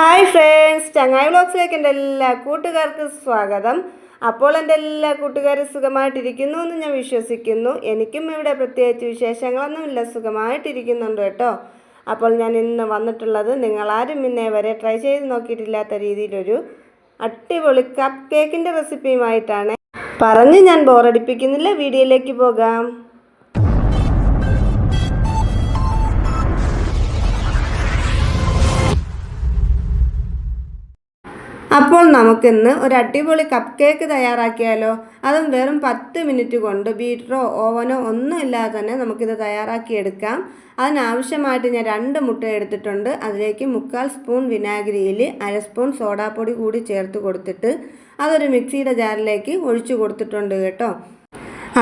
Hi friends ചങ്ങായി വ്ളോഗ്സിലേക്ക് എന്റെ എല്ലാ കൂട്ടുകാർക്കും സ്വാഗതം. അപ്പോൾ എന്റെ എല്ലാ കൂട്ടുകാരും സുഖമായിട്ടിരിക്കുന്നു എന്ന് ഞാൻ വിശ്വസിക്കുന്നു. എനിക്കും ഇവിടെ പ്രത്യേകിച്ച് വിശേഷങ്ങളൊന്നുമില്ല സുഖമായിട്ടിരിക്കുന്നുണ്ട് കേട്ടോ. അപ്പോൾ ഞാൻ ഇന്ന് വന്നിട്ടുള്ളത് നിങ്ങളാരും ഇന്നേ വരെ ട്രൈ ചെയ്ത് നോക്കിയിട്ടില്ലാത്ത രീതിയിലൊരു അടിപൊളി കപ്പ് കേക്കിന്റെ റെസിപ്പിയുമായിട്ടാണ് പറഞ്ഞ് ഞാൻ ബോറടിപ്പിക്കുന്നില്ല വീഡിയോയിലേക്ക് പോകാം. അപ്പോൾ നമുക്കിന്ന് ഒരു അടിപൊളി കപ്പ് കേക്ക് തയ്യാറാക്കിയാലോ? അതും വെറും പത്ത് മിനിറ്റ് കൊണ്ട് ബീറ്ററോ ഓവനോ ഒന്നും ഇല്ലാതെ തന്നെ നമുക്കിത് തയ്യാറാക്കിയെടുക്കാം. അതിനാവശ്യമായിട്ട് ഞാൻ രണ്ട് മുട്ട എടുത്തിട്ടുണ്ട്. അതിലേക്ക് മുക്കാൽ സ്പൂൺ വിനാഗിരിയിൽ അര സ്പൂൺ സോഡാപ്പൊടി കൂടി ചേർത്ത് കൊടുത്തിട്ട് അതൊരു മിക്സിയുടെ ജാറിലേക്ക് ഒഴിച്ചു കൊടുത്തിട്ടുണ്ട് കേട്ടോ.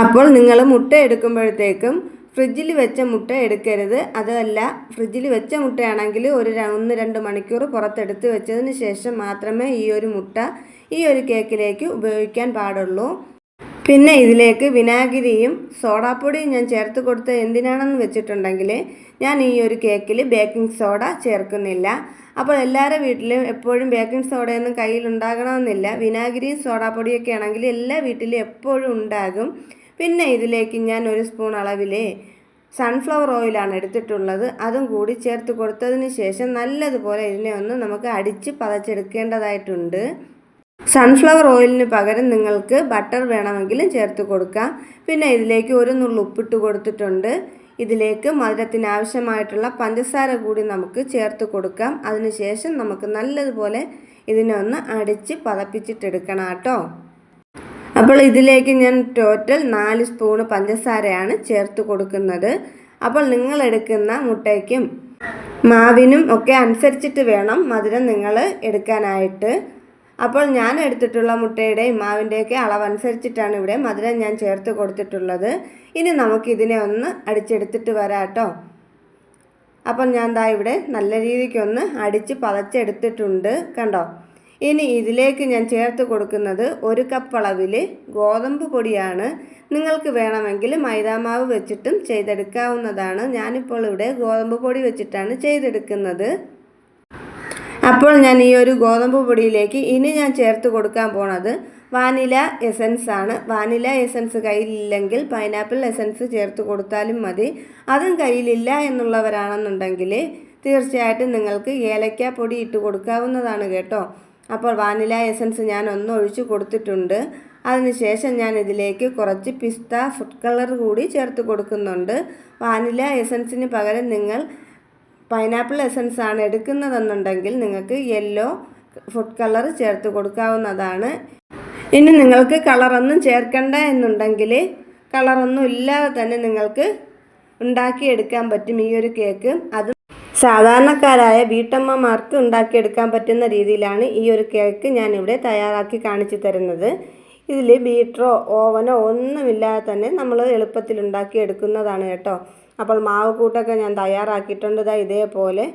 അപ്പോൾ നിങ്ങൾ മുട്ട എടുക്കുമ്പോഴത്തേക്കും ഫ്രിഡ്ജിൽ വെച്ച മുട്ട എടുക്കരുത്. അതല്ല ഫ്രിഡ്ജിൽ വെച്ച മുട്ടയാണെങ്കിൽ ഒരു ഒന്ന് രണ്ട് മണിക്കൂർ പുറത്തെടുത്ത് വെച്ചതിന് ശേഷം മാത്രമേ ഈ ഒരു മുട്ട ഈ ഒരു കേക്കിലേക്ക് ഉപയോഗിക്കാൻ പാടുള്ളൂ. പിന്നെ ഇതിലേക്ക് വിനാഗിരിയും സോഡാപ്പൊടിയും ഞാൻ ചേർത്ത് കൊടുത്ത് എന്തിനാണെന്ന് വെച്ചിട്ടുണ്ടെങ്കിൽ ഞാൻ ഈ ഒരു കേക്കിൽ ബേക്കിംഗ് സോഡ ചേർക്കുന്നില്ല. അപ്പോൾ എല്ലാവരുടെ വീട്ടിലും എപ്പോഴും ബേക്കിംഗ് സോഡയൊന്നും കയ്യിലുണ്ടാകണമെന്നില്ല. വിനാഗിരിയും സോഡാപ്പൊടിയൊക്കെ ആണെങ്കിൽ എല്ലാ വീട്ടിലും എപ്പോഴും ഉണ്ടാകും. പിന്നെ ഇതിലേക്ക് ഞാൻ ഒരു സ്പൂൺ അളവിൽ സൺഫ്ലവർ ഓയിലാണ് എടുത്തിട്ടുള്ളത്. അതും കൂടി ചേർത്ത് കൊടുത്തതിന് ശേഷം നല്ലതുപോലെ ഇതിനെ ഒന്ന് നമുക്ക് അടിച്ച് പതച്ചെടുക്കേണ്ടതായിട്ടുണ്ട്. സൺഫ്ലവർ ഓയിലിന് പകരം നിങ്ങൾക്ക് ബട്ടർ വേണമെങ്കിലും ചേർത്ത് കൊടുക്കാം. പിന്നെ ഇതിലേക്ക് ഒരു നുള്ളു ഉപ്പിട്ട് കൊടുത്തിട്ടുണ്ട്. ഇതിലേക്ക് മധുരത്തിന് ആവശ്യമായിട്ടുള്ള പഞ്ചസാര കൂടി നമുക്ക് ചേർത്ത് കൊടുക്കാം. അതിനുശേഷം നമുക്ക് നല്ലതുപോലെ ഇതിനെ ഒന്ന് അടിച്ച് പതപ്പിച്ചിട്ടെടുക്കണം കേട്ടോ. അപ്പോൾ ഇതിലേക്ക് ഞാൻ ടോട്ടൽ നാല് സ്പൂണ് പഞ്ചസാരയാണ് ചേർത്ത് കൊടുക്കുന്നത്. അപ്പോൾ നിങ്ങൾ എടുക്കുന്ന മുട്ടയ്ക്കും മാവിനും ഒക്കെ അനുസരിച്ചിട്ട് വേണം മധുരം നിങ്ങൾ എടുക്കാനായിട്ട്. അപ്പോൾ ഞാൻ എടുത്തിട്ടുള്ള മുട്ടയുടെയും മാവിന്റെയൊക്കെ അളവനുസരിച്ചിട്ടാണ് ഇവിടെ മധുരം ഞാൻ ചേർത്ത് കൊടുത്തിട്ടുള്ളത്. ഇനി നമുക്കിതിനെ ഒന്ന് അടിച്ചെടുത്തിട്ട് വരാം കേട്ടോ. അപ്പം ഞാൻ ദാ ഇവിടെ നല്ല രീതിക്കൊന്ന് അടിച്ച് പതച്ചെടുത്തിട്ടുണ്ട് കണ്ടോ? ഇനി ഇതിലേക്ക് ഞാൻ ചേർത്ത് കൊടുക്കുന്നത് ഒരു കപ്പ് അളവിൽ ഗോതമ്പ് പൊടിയാണ്. നിങ്ങൾക്ക് വേണമെങ്കിൽ മൈദാമാവ് വെച്ചിട്ടും ചെയ്തെടുക്കാവുന്നതാണ്. ഞാനിപ്പോൾ ഇവിടെ ഗോതമ്പ് പൊടി വെച്ചിട്ടാണ് ചെയ്തെടുക്കുന്നത്. അപ്പോൾ ഞാൻ ഈ ഒരു ഗോതമ്പ് പൊടിയിലേക്ക് ഇനി ഞാൻ ചേർത്ത് കൊടുക്കാൻ പോണത് വാനില എസൻസ് ആണ്. വാനില എസൻസ് കയ്യിലില്ലെങ്കിൽ പൈനാപ്പിൾ എസൻസ് ചേർത്ത് കൊടുത്താലും മതി. അതും കയ്യിലില്ല എന്നുള്ളവരാണെന്നുണ്ടെങ്കിൽ തീർച്ചയായിട്ടും നിങ്ങൾക്ക് ഏലക്ക പൊടി ഇട്ട് കൊടുക്കാവുന്നതാണ് കേട്ടോ. അപ്പോൾ വാനില എസൻസ് ഞാൻ ഒന്ന് ഒഴിച്ച് കൊടുത്തിട്ടുണ്ട്. അതിനുശേഷം ഞാൻ ഇതിലേക്ക് കുറച്ച് പിസ്ത ഫുഡ് കളർ കൂടി ചേർത്ത് കൊടുക്കുന്നുണ്ട്. വാനില എസൻസിന് പകരം നിങ്ങൾ പൈനാപ്പിൾ എസൻസ് ആണ് എടുക്കുന്നതെന്നുണ്ടെങ്കിൽ നിങ്ങൾക്ക് യെല്ലോ ഫുഡ് കളർ ചേർത്ത് കൊടുക്കാവുന്നതാണ്. ഇനി നിങ്ങൾക്ക് കളറൊന്നും ചേർക്കണ്ട എന്നുണ്ടെങ്കിൽ കളറൊന്നും ഇല്ലാതെ തന്നെ നിങ്ങൾക്ക് ഉണ്ടാക്കിയെടുക്കാൻ പറ്റും ഈ ഒരു കേക്ക്. അത് സാധാരണക്കാരായ വീട്ടമ്മമാർക്ക് ഉണ്ടാക്കിയെടുക്കാൻ പറ്റുന്ന രീതിയിലാണ് ഈ ഒരു കേക്ക് ഞാനിവിടെ തയ്യാറാക്കി കാണിച്ചു തരുന്നത്. ഇതിൽ ബീറ്ററോ ഓവനോ ഒന്നുമില്ലാതെ തന്നെ നമ്മൾ എളുപ്പത്തിൽ ഉണ്ടാക്കിയെടുക്കുന്നതാണ് കേട്ടോ. അപ്പോൾ മാവ് കൂട്ടൊക്കെ ഞാൻ തയ്യാറാക്കിയിട്ടുണ്ട്. ഇതാ ഇതേപോലെ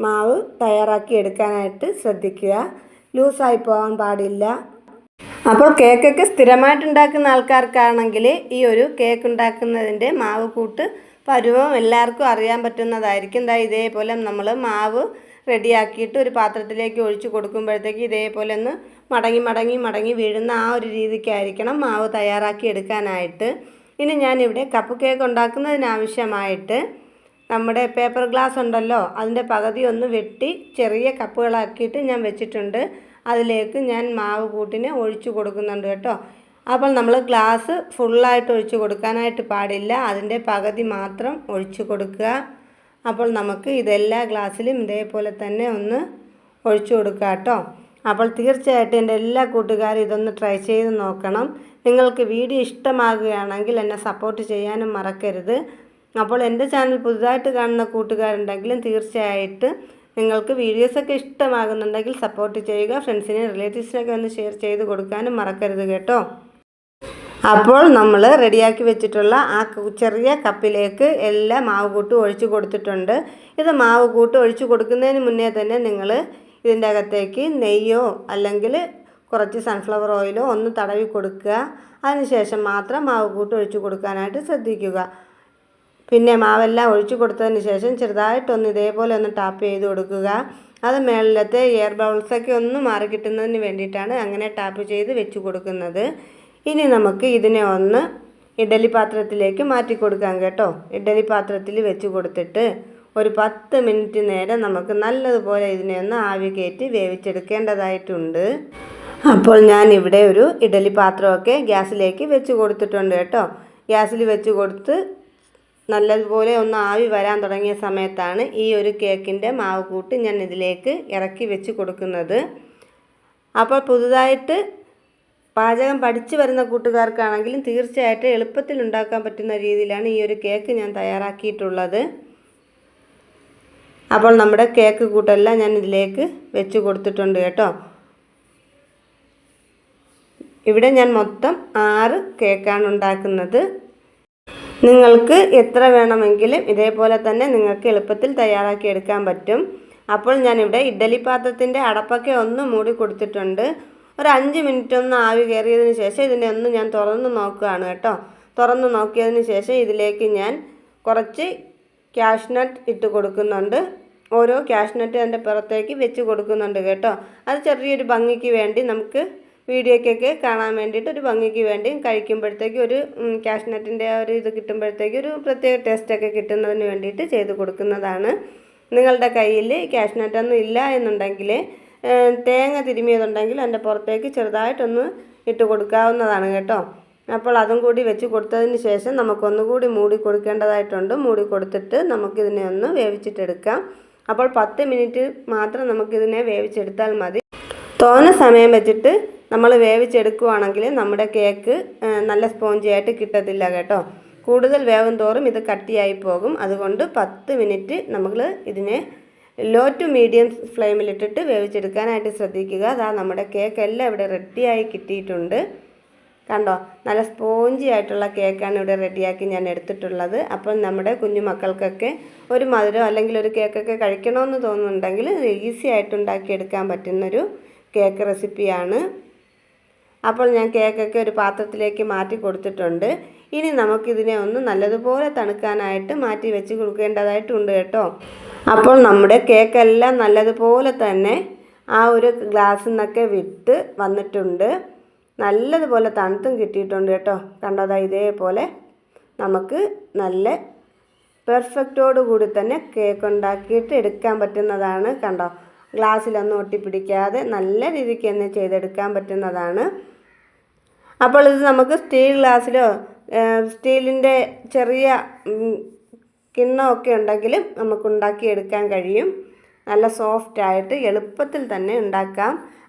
മാവ് തയ്യാറാക്കി എടുക്കാനായിട്ട് ശ്രദ്ധിക്കുക. ലൂസായി പോകാൻ പാടില്ല. അപ്പോൾ കേക്കൊക്കെ സ്ഥിരമായിട്ട് ഉണ്ടാക്കുന്ന ആൾക്കാർക്കാണെങ്കിൽ ഈ ഒരു കേക്ക് ഉണ്ടാക്കുന്നതിന്റെ മാവ് കൂട്ട് പരുവം എല്ലാവർക്കും അറിയാൻ പറ്റുന്നതായിരിക്കും. എന്താ ഇതേപോലെ നമ്മൾ മാവ് റെഡിയാക്കിയിട്ട് ഒരു പാത്രത്തിലേക്ക് ഒഴിച്ച് കൊടുക്കുമ്പോഴത്തേക്ക് ഇതേപോലെ ഒന്ന് മടങ്ങി മടങ്ങി മടങ്ങി വീഴുന്ന ആ ഒരു രീതിക്കായിരിക്കണം മാവ് തയ്യാറാക്കി എടുക്കാനായിട്ട്. ഇനി ഞാനിവിടെ കപ്പ് കേക്ക് ഉണ്ടാക്കുന്നതിനാവശ്യമായിട്ട് നമ്മുടെ പേപ്പർ ഗ്ലാസ് ഉണ്ടല്ലോ അതിന്റെ പകുതി ഒന്ന് വെട്ടി ചെറിയ കപ്പുകളാക്കിയിട്ട് ഞാൻ വെച്ചിട്ടുണ്ട്. അതിലേക്ക് ഞാൻ മാവ് കൂട്ടിനെ ഒഴിച്ചു കൊടുക്കുന്നുണ്ട് കേട്ടോ. അപ്പോൾ നമ്മൾ ഗ്ലാസ് ഫുള്ളായിട്ട് ഒഴിച്ചു കൊടുക്കാനായിട്ട് പാടില്ല. അതിന്റെ പകുതി മാത്രം ഒഴിച്ചു കൊടുക്കുക. അപ്പോൾ നമുക്ക് ഇതെല്ലാ ഗ്ലാസ്സിലും ഇതേപോലെ തന്നെ ഒന്ന് ഒഴിച്ചു കൊടുക്കുക കേട്ടോ. അപ്പോൾ തീർച്ചയായിട്ടും എന്റെ എല്ലാ കൂട്ടുകാരും ഇതൊന്ന് ട്രൈ ചെയ്ത് നോക്കണം. നിങ്ങൾക്ക് വീഡിയോ ഇഷ്ടമാകുകയാണെങ്കിൽ എന്നെ സപ്പോർട്ട് ചെയ്യാനും മറക്കരുത്. അപ്പോൾ എന്റെ ചാനൽ പുതുതായിട്ട് കാണുന്ന കൂട്ടുകാരുണ്ടെങ്കിലും തീർച്ചയായിട്ട് നിങ്ങൾക്ക് വീഡിയോസൊക്കെ ഇഷ്ടമാകുന്നുണ്ടെങ്കിൽ സപ്പോർട്ട് ചെയ്യുക ഫ്രണ്ട്സിനും റിലേറ്റീവ്സിനൊക്കെ ഒന്ന് ഷെയർ ചെയ്ത് കൊടുക്കാനും മറക്കരുത് കേട്ടോ. അപ്പോൾ നമ്മൾ റെഡിയാക്കി വെച്ചിട്ടുള്ള ആ ചെറിയ കപ്പിലേക്ക് എല്ലാ മാവ് കൂട്ടും ഒഴിച്ചു കൊടുത്തിട്ടുണ്ട്. ഇത് മാവ് കൂട്ട് ഒഴിച്ചു കൊടുക്കുന്നതിന് മുന്നേ തന്നെ നിങ്ങൾ ഇതിന്റെ അകത്തേക്ക് നെയ്യോ അല്ലെങ്കിൽ കുറച്ച് സൺഫ്ലവർ ഓയിലോ ഒന്ന് തടവി കൊടുക്കുക. അതിനുശേഷം മാത്രം മാവ് കൂട്ട് ഒഴിച്ചു കൊടുക്കാനായിട്ട് ശ്രദ്ധിക്കുക. പിന്നെ മാവെല്ലാം ഒഴിച്ചു കൊടുത്തതിന് ശേഷം ചെറുതായിട്ടൊന്ന് ഇതേപോലെ ഒന്ന് ടാപ്പ് ചെയ്ത് കൊടുക്കുക. അത് മേളിലത്തെ എയർ ബൗൾസൊക്കെ ഒന്ന് മാറി കിട്ടുന്നതിന് വേണ്ടിയിട്ടാണ് അങ്ങനെ ടാപ്പ് ചെയ്ത് വെച്ച് കൊടുക്കുന്നത്. ഇനി നമുക്ക് ഇതിനെ ഒന്ന് ഇഡലി പാത്രത്തിലേക്ക് മാറ്റി കൊടുക്കാം കേട്ടോ. ഇഡലി പാത്രത്തിൽ വെച്ച് കൊടുത്തിട്ട് ഒരു പത്ത് മിനിറ്റ് നേരം നമുക്ക് നല്ലതുപോലെ ഇതിനെ ഒന്ന് ആവി കയറ്റി വേവിച്ചെടുക്കേണ്ടതായിട്ടുണ്ട്. അപ്പോൾ ഞാൻ ഇവിടെ ഒരു ഇഡലി പാത്രമൊക്കെ ഗ്യാസിലേക്ക് വെച്ച് കൊടുത്തിട്ടുണ്ട് കേട്ടോ. ഗ്യാസിൽ വെച്ച് കൊടുത്ത് നല്ലതുപോലെ ഒന്ന് ആവി വരാൻ തുടങ്ങിയ സമയത്താണ് ഈ ഒരു കേക്കിന്റെ മാവ് കൂട്ട് ഞാൻ ഇതിലേക്ക് ഇറക്കി വെച്ച് കൊടുക്കുന്നത്. അപ്പോൾ പുതുതായിട്ട് പാചകം പഠിച്ചു വരുന്ന കൂട്ടുകാർക്കാണെങ്കിലും തീർച്ചയായിട്ടും എളുപ്പത്തിൽ ഉണ്ടാക്കാൻ പറ്റുന്ന രീതിയിലാണ് ഈ ഒരു കേക്ക് ഞാൻ തയ്യാറാക്കിയിട്ടുള്ളത്. അപ്പോൾ നമ്മുടെ കേക്ക് കൂട്ടെല്ലാം ഞാൻ ഇതിലേക്ക് വെച്ച് കൊടുത്തിട്ടുണ്ട് കേട്ടോ. ഇവിടെ ഞാൻ മൊത്തം ആറ് കേക്കാണ് ഉണ്ടാക്കുന്നത്. നിങ്ങൾക്ക് എത്ര വേണമെങ്കിലും ഇതേപോലെ തന്നെ നിങ്ങൾക്ക് എളുപ്പത്തിൽ തയ്യാറാക്കി എടുക്കാൻ പറ്റും. അപ്പോൾ ഞാനിവിടെ ഇഡ്ഡലി പാത്രത്തിന്റെ അടപ്പൊക്കെ ഒന്ന് മൂടി കൊടുത്തിട്ടുണ്ട്. ഒരു അഞ്ച് മിനിറ്റ് ഒന്ന് ആവി കയറിയതിന് ശേഷം ഇതിനെ ഒന്ന് ഞാൻ തുറന്ന് നോക്കുകയാണ് കേട്ടോ. തുറന്ന് നോക്കിയതിന് ശേഷം ഇതിലേക്ക് ഞാൻ കുറച്ച് ക്യാഷ്നട്ട് ഇട്ട് കൊടുക്കുന്നുണ്ട്. ഓരോ ക്യാഷ്നട്ട് അതിന്റെ പുറത്തേക്ക് വെച്ച് കൊടുക്കുന്നുണ്ട് കേട്ടോ. അത് ചെറിയൊരു ഭംഗിക്ക് വേണ്ടി നമുക്ക് വീഡിയോയ്ക്കൊക്കെ കാണാൻ വേണ്ടിയിട്ട് ഒരു ഭംഗിക്ക് വേണ്ടി കഴിക്കുമ്പോഴത്തേക്ക് ഒരു കാഷ്നട്ടിന്റെ ആ ഒരു ഇത് കിട്ടുമ്പോഴത്തേക്ക് ഒരു പ്രത്യേക ടേസ്റ്റൊക്കെ കിട്ടുന്നതിന് വേണ്ടിയിട്ട് ചെയ്ത് കൊടുക്കുന്നതാണ്. നിങ്ങളുടെ കയ്യിൽ കാഷ്നട്ടൊന്നും ഇല്ല എന്നുണ്ടെങ്കിൽ തേങ്ങ തിരുമിയതുണ്ടെങ്കിൽ അതിന്റെ പുറത്തേക്ക് ചെറുതായിട്ടൊന്ന് ഇട്ട് കൊടുക്കാവുന്നതാണ് കേട്ടോ. അപ്പോൾ അതും കൂടി വെച്ച് കൊടുത്തതിന് ശേഷം നമുക്കൊന്നുകൂടി മൂടി കൊടുക്കേണ്ടതായിട്ടുണ്ട്. മൂടി കൊടുത്തിട്ട് നമുക്കിതിനെ ഒന്ന് വേവിച്ചിട്ടെടുക്കാം. അപ്പോൾ പത്ത് മിനിറ്റ് മാത്രം നമുക്കിതിനെ വേവിച്ചെടുത്താൽ മതി. തോന സമയം വെച്ചിട്ട് നമ്മൾ വേവിച്ചെടുക്കുവാണെങ്കിൽ നമ്മുടെ കേക്ക് നല്ല സ്പോഞ്ചി ആയിട്ട് കിട്ടത്തില്ല കേട്ടോ. കൂടുതൽ വേവും തോറും ഇത് കട്ടിയായി പോകും. അതുകൊണ്ട് പത്ത് മിനിറ്റ് നമ്മൾ ഇതിനെ ലോ ടു മീഡിയം ഫ്ലെയിമിലിട്ടിട്ട് വേവിച്ചെടുക്കാനായിട്ട് ശ്രദ്ധിക്കുക. അതാ നമ്മുടെ കേക്ക് എല്ലാം ഇവിടെ റെഡിയായി കിട്ടിയിട്ടുണ്ട്. കണ്ടോ? നല്ല സ്പോഞ്ചി ആയിട്ടുള്ള കേക്കാണ് ഇവിടെ റെഡിയാക്കി ഞാൻ എടുത്തിട്ടുള്ളത്. അപ്പം നമ്മുടെ കുഞ്ഞു മക്കൾക്കൊക്കെ ഒരു മധുരം അല്ലെങ്കിൽ ഒരു കേക്കൊക്കെ കഴിക്കണമെന്ന് തോന്നുന്നുണ്ടെങ്കിൽ ഈസി ആയിട്ട് ഉണ്ടാക്കിയെടുക്കാൻ പറ്റുന്നൊരു കേക്ക് റെസിപ്പിയാണ്. അപ്പോൾ ഞാൻ കേക്കൊക്കെ ഒരു പാത്രത്തിലേക്ക് മാറ്റി കൊടുത്തിട്ടുണ്ട്. ഇനി നമുക്കിതിനെ ഒന്ന് നല്ലതുപോലെ തണുക്കാനായിട്ട് മാറ്റി വെച്ച് കൊടുക്കേണ്ടതായിട്ടുണ്ട് കേട്ടോ. അപ്പോൾ നമ്മുടെ കേക്കെല്ലാം നല്ലതുപോലെ തന്നെ ആ ഒരു ഗ്ലാസ്സിൽ നിന്നൊക്കെ വിട്ട് വന്നിട്ടുണ്ട്. നല്ലതുപോലെ തണുത്തും കിട്ടിയിട്ടുണ്ട് കേട്ടോ. കണ്ടതാ ഇതേപോലെ നമുക്ക് നല്ല പെർഫെക്റ്റോടുകൂടി തന്നെ കേക്ക് ഉണ്ടാക്കിയിട്ട് എടുക്കാൻ പറ്റുന്നതാണ് കണ്ടോ. ഗ്ലാസ്സിലൊന്നും ഒട്ടിപ്പിടിക്കാതെ നല്ല രീതിക്ക് തന്നെ ചെയ്തെടുക്കാൻ പറ്റുന്നതാണ്. അപ്പോൾ ഇത് നമുക്ക് സ്റ്റീൽ ഗ്ലാസ്സിലോ സ്റ്റീലിന്റെ ചെറിയ കിണ്ണമൊക്കെ ഉണ്ടെങ്കിലും നമുക്ക് ഉണ്ടാക്കിയെടുക്കാൻ കഴിയും. നല്ല സോഫ്റ്റായിട്ട് എളുപ്പത്തിൽ തന്നെ ഉണ്ടാക്കാം.